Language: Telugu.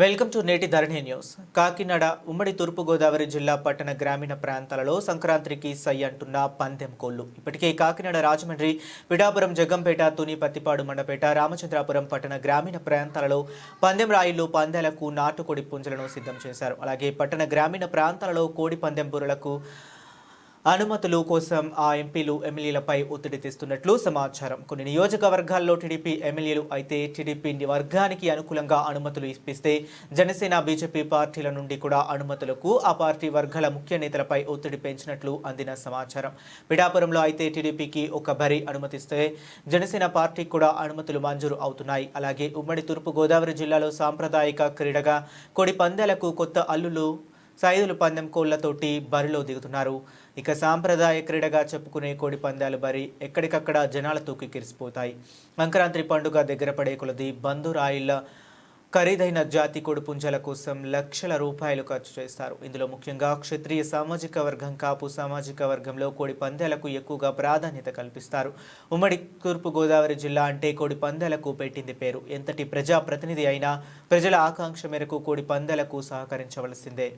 వెల్కమ్ టు నేటి ధరణి న్యూస్. కాకినాడ ఉమ్మడి తూర్పుగోదావరి జిల్లా పట్టణ గ్రామీణ ప్రాంతాలలో సంక్రాంతికి సై అంటున్న పందెం కోళ్ళు. ఇప్పటికే కాకినాడ రాజమండ్రి పిఠాపురం జగ్గంపేట తుని పత్తిపాడు మండపేట రామచంద్రాపురం పట్టణ గ్రామీణ ప్రాంతాలలో పందెం రాయిలు పందెలకు నాటుకోడి పుంజలను సిద్ధం చేశారు. అలాగే పట్టణ గ్రామీణ ప్రాంతాలలో కోడి పందెం బుర్రలకు అనుమతులు కోసం ఆ ఎంపీలు ఎమ్మెల్యేలపై ఒత్తిడి తెస్తున్నట్లు సమాచారం. కొన్ని నియోజకవర్గాల్లో టీడీపీ ఎమ్మెల్యేలు అయితే టీడీపీ వర్గానికి అనుకూలంగా అనుమతులు ఇప్పిస్తే జనసేన బీజేపీ పార్టీల నుండి కూడా అనుమతులకు ఆ పార్టీ వర్గాల ముఖ్య నేతలపై ఒత్తిడి పెంచినట్లు అందిన సమాచారం. పిఠాపురంలో అయితే టీడీపీకి ఒక భరి అనుమతిస్తే జనసేన పార్టీకి కూడా అనుమతులు మంజూరు అవుతున్నాయి. అలాగే ఉమ్మడి తూర్పుగోదావరి జిల్లాలో సాంప్రదాయిక క్రీడగా కొడి పందాలకు కొత్త అల్లులు సైదులు పందెం కోళ్ళతోటి బరిలో దిగుతున్నారు. ఇక సాంప్రదాయ క్రీడగా చెప్పుకునే కోడి పందాలు బరి ఎక్కడికక్కడ జనాలతో కిరిసిపోతాయి. సంక్రాంతి పండుగ దగ్గర పడే కొలది బంధురాయిల ఖరీదైన జాతి కోడి పుంజల కోసం లక్షల రూపాయలు ఖర్చు చేస్తారు. ఇందులో ముఖ్యంగా క్షత్రియ సామాజిక వర్గం కాపు సామాజిక వర్గంలో కోడి పందాలకు ఎక్కువగా ప్రాధాన్యత కల్పిస్తారు. ఉమ్మడి తూర్పుగోదావరి జిల్లా అంటే కోడి పందాలకు పెట్టింది పేరు. ఎంతటి ప్రజా ప్రతినిధి అయినా ప్రజల ఆకాంక్ష మేరకు కోడి పందాలకు సహకరించవలసిందే.